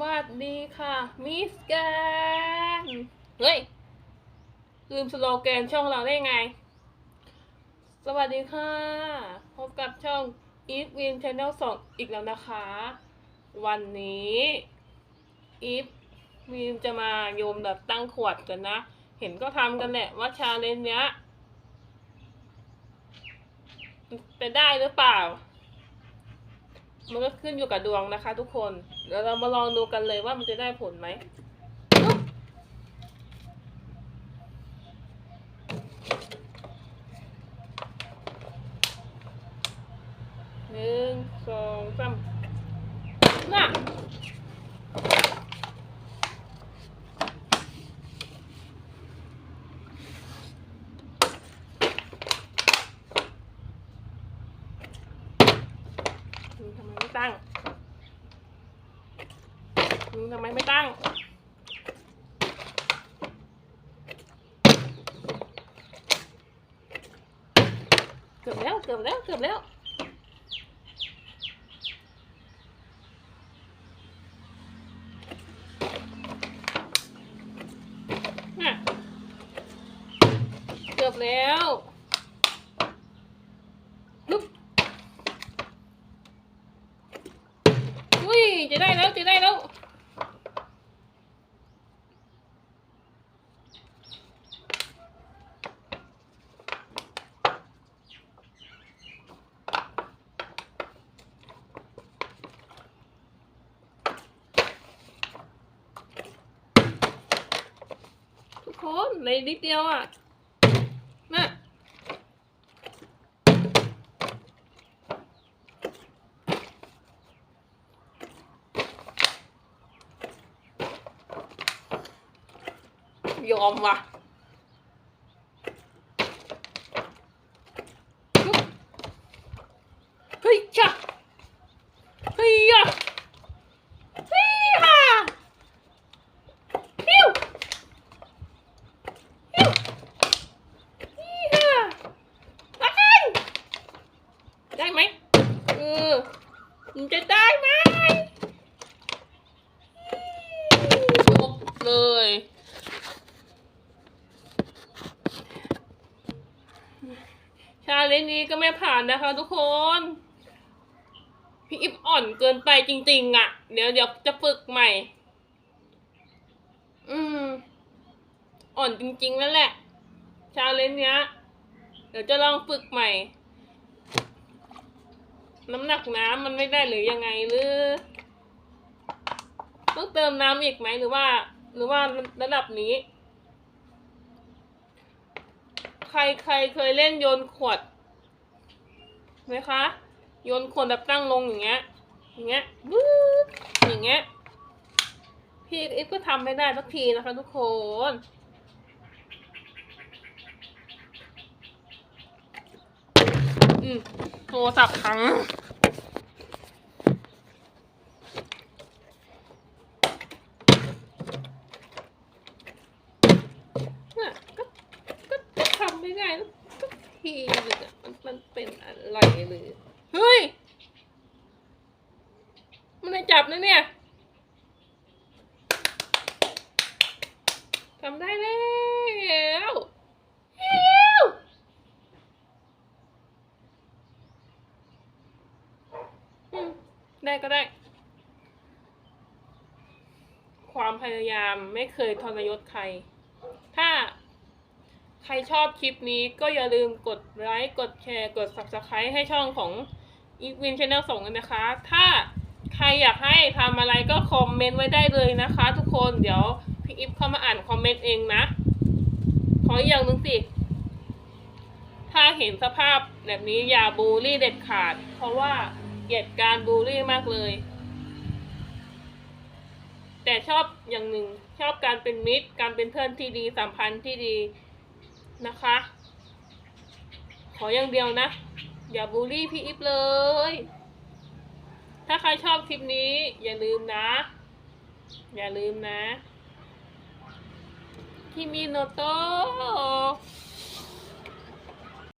วัสดีค่ะ มิสแกนเฮ้ย ลืมสโลแกนช่องเราได้ไง สวัสดีค่ะ พบกับช่อง Eve Win Channel 2 อีกแล้วนะคะ วันนี้อีฟวีมจะมาโยมแบบตั้งขวดกันนะ เห็นก็ทำกันแหละว่าชาเลนจ์เนี้ยจะได้หรือเปล่า มันก็ขึ้นอยู่กับดวงนะคะ ทุกคนเดี๋ยวเรามาลองดูกันเลยว่ามันจะได้ผลไหมหนึ่งสองสามน่ะ มึงทำไมไม่ตั้งมึงทำไมไม่ตั้งเกือบแล้วเกือบแล้วเกือบแล้ว น่ะเกือบแล้วลุกอุ้ย จะได้แล้วจะได้แล้วทุกคนในนิดเดียวอะ ยอมว่ะยุบเฮ้ยจ้ะเฮ้ยอะเฮ้ยฮ่าปิ้ว ฮิวนี่ค่ะไปได้ไหมเออมันจะได้ไหมจบเลย ชาเลนจ์นี้ก็ไม่ผ่านนะคะทุกคน พี่อิฟอ่อนเกินไปจริง ๆอะ่ะ เดี๋ยวเดี๋ยวจะฝึกใหม่ อืม อ่อนจริงๆนั่นแหละ ชาเลนจ์เนี้ย เดี๋ยวจะลองฝึกใหม่ น้ำหนักน้ำมันไม่ได้หรือยังไงหรือต้องเติมน้ำอีกไหมหรือว่า หรือว่าระดับนี้ ใครใครเคยเล่นโยนขวดไหมคะ โยนขวดแบบตั้งลงอย่างเงี้ย อย่างเงี้ยบึ๊บอย่างเงี้ย พี่อิฟก็ทำไม่ได้สักทีนะคะทุกคนอืมโทรศัพท์พังน่ะก็ก็ก็ทำ ไม่ได้สักทีเลยอะมันมันเป็นอะไรเลยเฮ้ย มันได้จับนะเนี่ยทำได้แล้วฮิวอืมได้ก็ได้ ความพยายามไม่เคยทรยศใคร ถ้า ใครชอบคลิปนี้ก็อย่าลืมกดไลค์กดแชร์กด subscribe ให้ช่องของ e v i n Channel ส่งกันนะคะ ถ้าใครอยากให้ทำอะไรก็คอมเมนต์ไว้ได้เลยนะคะ ทุกคนเดี๋ยวพี่อิฟเข้ามาอ่านคอมเมนต์เองนะ ขออีกอย่างหนึ่งสิ ถ้าเห็นสภาพแบบนี้อย่าบูลลี่เด็ดขาด เพราะว่าเกลียดการบูลลี่มากเลย แต่ชอบอย่างหนึ่งชอบการเป็นมิตร การเป็นเพื่อนที่ดีสัมพันธ์ที่ดี นะคะ ขออย่างเดียวนะ อย่าบูลลี่พี่อิฟเลย ถ้าใครชอบคลิปนี้ อย่าลืมนะ อย่าลืมนะคิมิโนโตะ